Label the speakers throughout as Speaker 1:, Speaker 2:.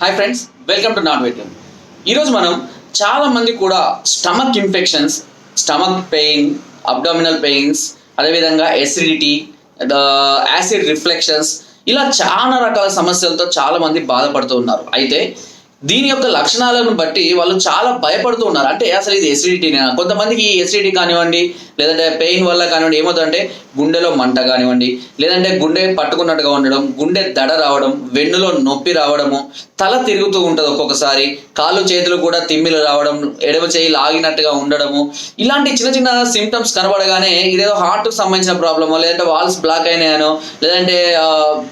Speaker 1: Hi friends welcome to not weight ఈరోజు మనం చాలా మంది కూడా stomach infections stomach pain abdominal pains అదేవిధంగా ఎసిడిటీ యాసిడ్ రిఫ్లెక్షన్స్ ఇలా చాలా రకాల సమస్యలతో చాలా మంది బాధపడుతూ ఉన్నారు. అయితే దీని యొక్క లక్షణాలను బట్టి వాళ్ళు చాలా భయపడుతూ ఉన్నారు. అంటే అసలు ఇది ఎసిడిటీనా కొంతమందికి ఎసిడిటీ కానివ్వండి లేదంటే పెయిన్ వల్ల కానివ్వండి ఏమవుతుందంటే గుండెలో మంట కానివ్వండి లేదంటే గుండె పట్టుకున్నట్టుగా ఉండడం గుండె దడ రావడం వెన్నులో నొప్పి రావడము తల తిరుగుతూ ఉంటుంది ఒక్కొక్కసారి కాళ్ళు చేతులు కూడా తిమ్మిలు రావడం ఎడమ చేయి లాగినట్టుగా ఉండడము ఇలాంటి చిన్న చిన్న సిమ్టమ్స్ కనబడగానే ఇదేదో హార్ట్కు సంబంధించిన ప్రాబ్లమో లేదంటే వాల్స్ బ్లాక్ అయినాయనో లేదంటే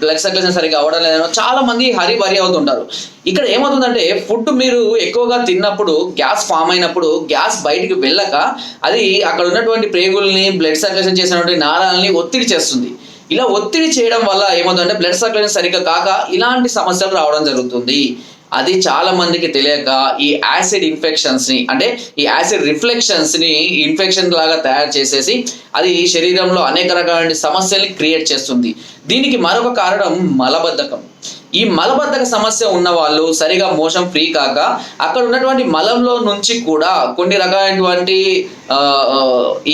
Speaker 1: బ్లడ్ సర్క్యులేషన్ సరిగ్గా అవ్వడం లేదనో చాలా మంది హరి బరి అవుతుంటారు. ఇక్కడ ఏమవుతుందంటే ఫుడ్ మీరు ఎక్కువగా తిన్నప్పుడు గ్యాస్ ఫామ్ అయినప్పుడు గ్యాస్ బయటికి వెళ్ళక అది అక్కడ ఉన్నటువంటి ప్రేగుల్ని బ్లడ్ సర్క్యులేషన్ చేసినటువంటి నాళాలని ఒత్తిడి చేస్తుంది. ఇలా ఒత్తిడి చేయడం వల్ల ఏమవుతుందంటే బ్లడ్ సర్క్యులేషన్ సరిగ్గా కాక ఇలాంటి సమస్యలు రావడం జరుగుతుంది. అది చాలా మందికి తెలియక ఈ యాసిడ్ ఇన్ఫెక్షన్స్ని అంటే ఈ యాసిడ్ రిఫ్లెక్షన్స్ని ఇన్ఫెక్షన్ లాగా తయారు చేసేసి అది శరీరంలో అనేక రకాల సమస్యల్ని క్రియేట్ చేస్తుంది. దీనికి మరొక కారణం మలబద్ధకం. ఈ మలబద్ధక సమస్య ఉన్న వాళ్ళు సరిగా మోషన్ ఫ్రీ కాక అక్కడ ఉన్నటువంటి మలంలో నుంచి కూడా కొన్ని రకాలైనటువంటి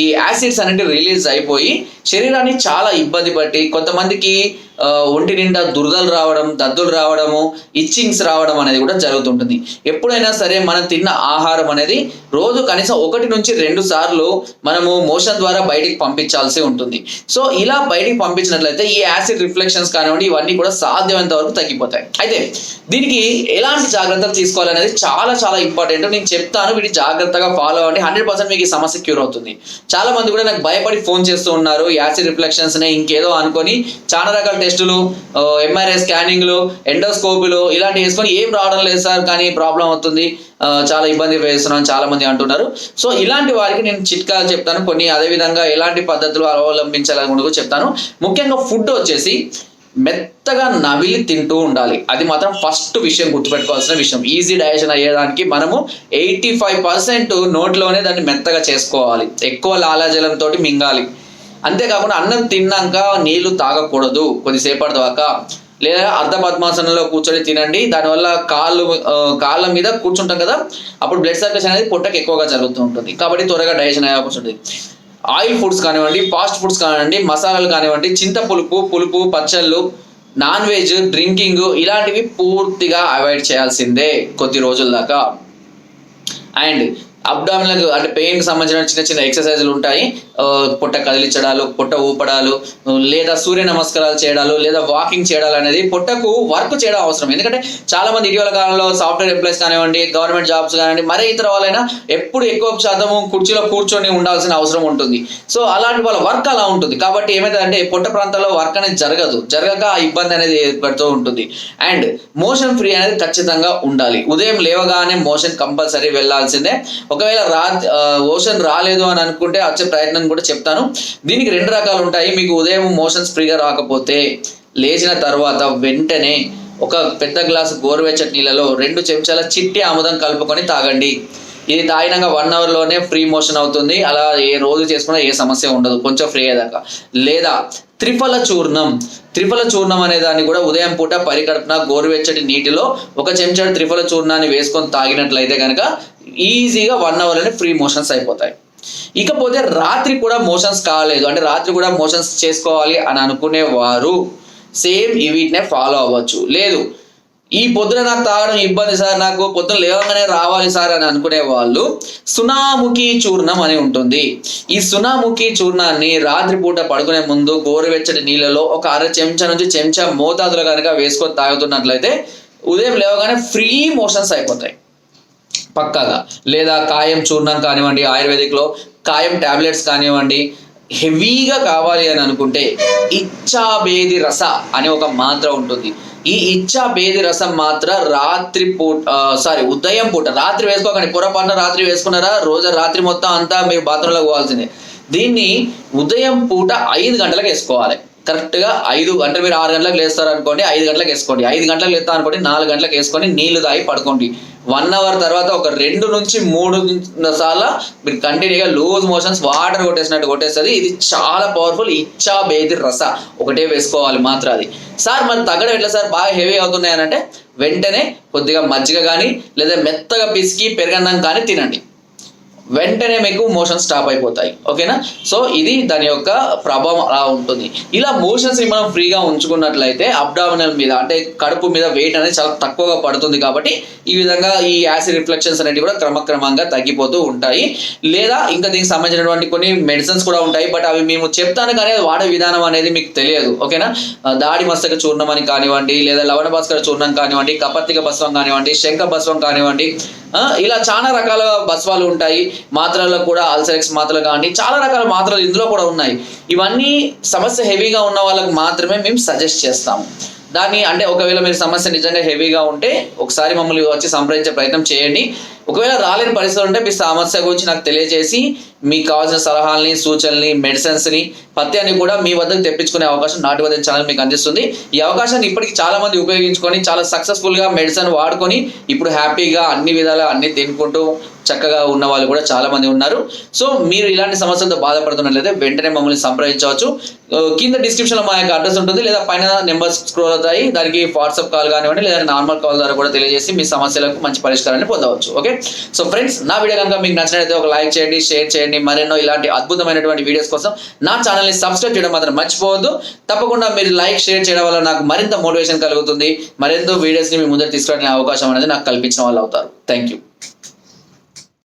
Speaker 1: ఈ యాసిడ్స్ అనేవి రిలీజ్ అయిపోయి శరీరాన్ని చాలా ఇబ్బంది పట్టి కొంతమందికి ఒంటి నిండా దురదలు రావడం దద్దులు రావడము ఇచ్చింగ్స్ రావడం అనేది కూడా జరుగుతుంటుంది. ఎప్పుడైనా సరే మనం తిన్న ఆహారం అనేది రోజు కనీసం ఒకటి నుంచి రెండు సార్లు మనము మోషన్ ద్వారా బయటికి పంపించాల్సి ఉంటుంది. సో ఇలా బయటికి పంపించినట్లయితే ఈ యాసిడ్ రిఫ్లెక్షన్స్ కానివ్వండి ఇవన్నీ కూడా సాధ్యమైనంత వరకు తగ్గిపోతాయి. అయితే దీనికి ఎలాంటి జాగ్రత్తలు తీసుకోవాలనేది చాలా చాలా ఇంపార్టెంట్ నేను చెప్తాను వీటి జాగ్రత్తగా ఫాలో అవ్వండి. హండ్రెడ్ పర్సెంట్ మీకు సమస్య క్యూర్ అవుతుంది. చాలా మంది కూడా నాకు భయపడి ఫోన్ చేస్తూ ఉన్నారు. యాసిడ్ రిఫ్లెక్షన్స్ నే ఇంకేదో అనుకొని చాలా రకాల టెస్టులు ఎంఆర్ఐ స్కానింగ్లు ఎండోస్కోపులు ఇలాంటివి వేసుకొని ఏం రావడం లేదు సార్ కానీ ప్రాబ్లం అవుతుంది. చాలా ఇబ్బంది వేస్తున్నాను చాలా మంది అంటున్నారు. సో ఇలాంటి వారికి నేను చిట్కాలు చెప్తాను. కొన్ని అదే విధంగా ఎలాంటి పద్ధతులు అవలంబించాలని కూడా చెప్తాను. ముఖ్యంగా ఫుడ్ వచ్చేసి మెత్తగా నవిలి తింటూ ఉండాలి. అది మాత్రం ఫస్ట్ విషయం గుర్తుపెట్టుకోవాల్సిన విషయం. ఈజీ డైజెషన్ అయ్యేదానికి మనము ఎయిటీ ఫైవ్ పర్సెంట్ నోట్లోనే దాన్ని మెత్తగా చేసుకోవాలి. ఎక్కువ లాలాజలంతో మింగాలి. అంతేకాకుండా అన్నం తిన్నాక నీళ్ళు తాగకూడదు. కొద్దిసేపటి దాకా. లేదా అర్ధ పద్మాసనంలో కూర్చొని తినండి. దానివల్ల కాళ్ళు కాళ్ళ మీద కూర్చుంటాం కదా? అప్పుడు బ్లడ్ సర్క్యులేషన్ అనేది పొట్టకు ఎక్కువగా జరుగుతూ ఉంటుంది. కాబట్టి త్వరగా డైజెషన్ అయ్యే అవకాశం ఉంటుంది ఆయిల్ ఫుడ్స్ కానివ్వండి ఫాస్ట్ ఫుడ్స్ కానివ్వండి మసాలాలు కానివ్వండి చింత పులుపు పులుపు పచ్చళ్ళు నాన్ వెజ్ డ్రింకింగ్ ఇలాంటివి పూర్తిగా అవాయిడ్ చేయాల్సిందే కొద్ది రోజుల దాకా. అండ్ అబ్డామినల్ అంటే పెయిన్కి సంబంధించిన చిన్న చిన్న ఎక్సర్సైజులు ఉంటాయి. పొట్ట కదిలించడాలు పొట్ట ఊపడాలు లేదా సూర్య నమస్కారాలు చేయడాలు లేదా వాకింగ్ చేయడాలు అనేది పొట్టకు వర్క్ చేయడం అవసరం. ఎందుకంటే చాలా మంది ఇటీవల కాలంలో సాఫ్ట్వేర్ ఎంప్లాయీస్ కానివ్వండి గవర్నమెంట్ జాబ్స్ కానివ్వండి మరే ఇతర వాళ్ళైనా ఎప్పుడు ఎక్కువ శాతము కుర్చీలో కూర్చొని ఉండాల్సిన అవసరం ఉంటుంది. సో అలాంటి వాళ్ళ వర్క్ అలా ఉంటుంది. కాబట్టి ఏమైందంటే పొట్ట ప్రాంతాల్లో వర్క్ అనేది జరగదు. జరగక ఆ ఇబ్బంది అనేది ఏర్పడుతూ ఉంటుంది. అండ్ మోషన్ ఫ్రీ అనేది ఖచ్చితంగా ఉండాలి. ఉదయం లేవగానే మోషన్ కంపల్సరీ వెళ్ళాల్సిందే. ఒకవేళ రా మోషన్ రాలేదు అని అనుకుంటే వచ్చే ప్రయత్నం కూడా చెప్తాను. దీనికి రెండు రకాలు ఉంటాయి. మీకు ఉదయం మోషన్స్ ఫ్రీగా రాకపోతే లేచిన తర్వాత వెంటనే ఒక పెద్ద గ్లాసు గోరువెచ్చటి నీళ్ళలో రెండు చెంచాల చిట్టి ఆముదం కలుపుకొని తాగండి. ఇది తాగినాక వన్ అవర్లోనే ఫ్రీ మోషన్ అవుతుంది. అలా ఏ రోజు చేసుకున్నా ఏ సమస్య ఉండదు. కొంచెం ఫ్రీ అయ్యేదాకా. లేదా త్రిఫల చూర్ణం త్రిఫల చూర్ణం అనే దాన్ని కూడా ఉదయం పూట పరికడుపున గోరువెచ్చటి నీటిలో ఒక చెంచాడు త్రిఫల చూర్ణాన్ని వేసుకొని తాగినట్లయితే కనుక ఈజీగా వన్ అవర్లోనే ఫ్రీ మోషన్స్ అయిపోతాయి. ఇకపోతే రాత్రి కూడా మోషన్స్ కాలేదు. అంటే రాత్రి కూడా మోషన్స్ చేసుకోవాలి అని అనుకునే వారు సేమ్ వీటినే ఫాలో అవ్వచ్చు. లేదు ఈ పొద్దున నాకు తాగడం ఇబ్బంది సార్ నాకు పొద్దున లేవగానే రావాలి సార్ అని అనుకునే వాళ్ళు సునాముఖి చూర్ణం అని ఉంటుంది. ఈ సునాముఖి చూర్ణాన్ని రాత్రిపూట పడుకునే ముందు గోరువెచ్చటి నీళ్ళలో ఒక అర చెంచా నుంచి చెంచా మోతాదులో కనుక వేసుకొని తాగుతున్నట్లయితే ఉదయం లేవగానే ఫ్రీ మోషన్స్ అయిపోతాయి. పక్కాగా. లేదా కాయం చూర్ణం కానివ్వండి ఆయుర్వేదిక్లో కాయం టాబ్లెట్స్ కానివ్వండి హెవీగా కావాలి అని అనుకుంటే ఇచ్చాబేది రస అనే ఒక మాత్ర ఉంటుంది. ఈ ఇచ్చా భేది రసం మాత్ర రాత్రి పూట సారీ ఉదయం పూట. రాత్రి వేసుకోకండి. పొరపాటున రాత్రి వేసుకున్నారా? రోజు రాత్రి మొత్తం అంతా మీరు బాత్రూంలో పోవాల్సిందే. దీన్ని ఉదయం పూట ఐదు గంటలకు వేసుకోవాలి. కరెక్ట్గా ఐదు అంటే మీరు ఆరు గంటలకు లేస్తారు అనుకోండి ఐదు గంటలకు వేసుకోండి. ఐదు గంటలకు లేస్తారు అనుకోండి నాలుగు గంటలకు వేసుకొని నీళ్ళు తాగి పడుకోండి. వన్ అవర్ తర్వాత ఒక రెండు నుంచి మూడు సార్లు మీరు కంటిన్యూగా లూజ్ మోషన్స్ వాటర్ కొట్టేసినట్టు కొట్టేస్తుంది. ఇది చాలా పవర్ఫుల్ ఇచ్చా బేది రస. ఒకటే వేసుకోవాలి మాత్రం అది సార్ మరి తగ్గడం ఎట్లా సార్? బాగా హెవీ అవుతున్నాయి అని అంటే వెంటనే కొద్దిగా మజ్జిగ కానీ లేదా మెత్తగా పిసికి పెరగన్నం కానీ తినండి. వెంటనే మీకు మోషన్ స్టాప్ అయిపోతాయి. ఓకేనా? సో ఇది దాని యొక్క ప్రభావం అలా ఉంటుంది. ఇలా మోషన్స్ని మనం ఫ్రీగా ఉంచుకున్నట్లయితే అబ్డామినల్ మీద అంటే కడుపు మీద వెయిట్ అనేది చాలా తక్కువగా పడుతుంది కాబట్టి ఈ విధంగా ఈ యాసిడ్ రిఫ్లెక్షన్స్ అనేవి కూడా క్రమక్రమంగా తగ్గిపోతూ ఉంటాయి. లేదా ఇంకా దీనికి సంబంధించినటువంటి కొన్ని మెడిసిన్స్ కూడా ఉంటాయి బట్ అవి మేము చెప్తాను కానీ అది వాడే విధానం అనేది మీకు తెలియదు. ఓకేనా? దాడి మస్తక చూర్ణం అని కానివ్వండి లేదా లవణ భాస్కర చూర్ణం కానివ్వండి కపర్తిక భస్వం కానివ్వండి శంఖ భస్వం కానివ్వండి ఇలా చాలా రకాల భస్వాలు ఉంటాయి. మాత్రల్లో కూడా అల్సరెక్స్ మాత్రలు కానీ చాలా రకాల మాత్రలు ఇందులో కూడా ఉన్నాయి. ఇవన్నీ సమస్య హెవీగా ఉన్న వాళ్ళకి మాత్రమే మేము సజెస్ట్ చేస్తాము. దాన్ని అంటే ఒకవేళ మీరు సమస్య నిజంగా హెవీగా ఉంటే ఒకసారి మమ్మల్ని వచ్చి సంప్రదించే ప్రయత్నం చేయండి. ఒకవేళ రాలేని పరిస్థితులు ఉంటే మీ సమస్య గురించి నాకు తెలియజేసి మీకు కావాల్సిన సలహాలని సూచనల్ని మెడిసిన్స్ని పత్యాన్ని కూడా మీ వద్దకు తెప్పించుకునే అవకాశం నాటి వద్ద ఛానల్ మీకు అందిస్తుంది. ఈ అవకాశాన్ని ఇప్పటికి చాలా మంది ఉపయోగించుకొని చాలా సక్సెస్ఫుల్గా మెడిసిన్ వాడుకొని ఇప్పుడు హ్యాపీగా అన్ని విధాలు అన్ని తినుకుంటూ చక్కగా ఉన్న వాళ్ళు కూడా చాలా మంది ఉన్నారు. సో మీరు ఇలాంటి సమస్యలతో బాధపడుతున్నట్లయితే వెంటనే మమ్మల్ని సంప్రదించవచ్చు. కింద డిస్క్రిప్షన్లో మా యొక్క అడ్రస్ ఉంటుంది. లేదా పైన నెంబర్స్ స్క్రోల్ అవుతాయి. దానికి వాట్సాప్ కాల్ కానివ్వండి లేదా నార్మల్ కాల్ ద్వారా కూడా తెలియజేసి మీ సమస్యలకు మంచి పరిష్కారాన్ని పొందవచ్చు. ఓకే? సో ఫ్రెండ్స్ నా వీడియో కనుక మీకు నచ్చినట్లయితే ఒక లైక్ చేయండి షేర్ చేయండి మరెన్నో ఇలాంటి అద్భుతమైనటువంటి వీడియోస్ కోసం నా ఛానల్ని సబ్స్క్రైబ్ చేయడం మాత్రం మర్చిపోవద్దు. తప్పకుండా మీరు లైక్ షేర్ చేయడం వల్ల నాకు మరింత మోటివేషన్ కలుగుతుంది. మరెంతో వీడియోస్ని మీ ముందర తీసుకురాని అవకాశం అనేది నాకు కల్పించిన వాళ్ళు అవుతారు. Thank you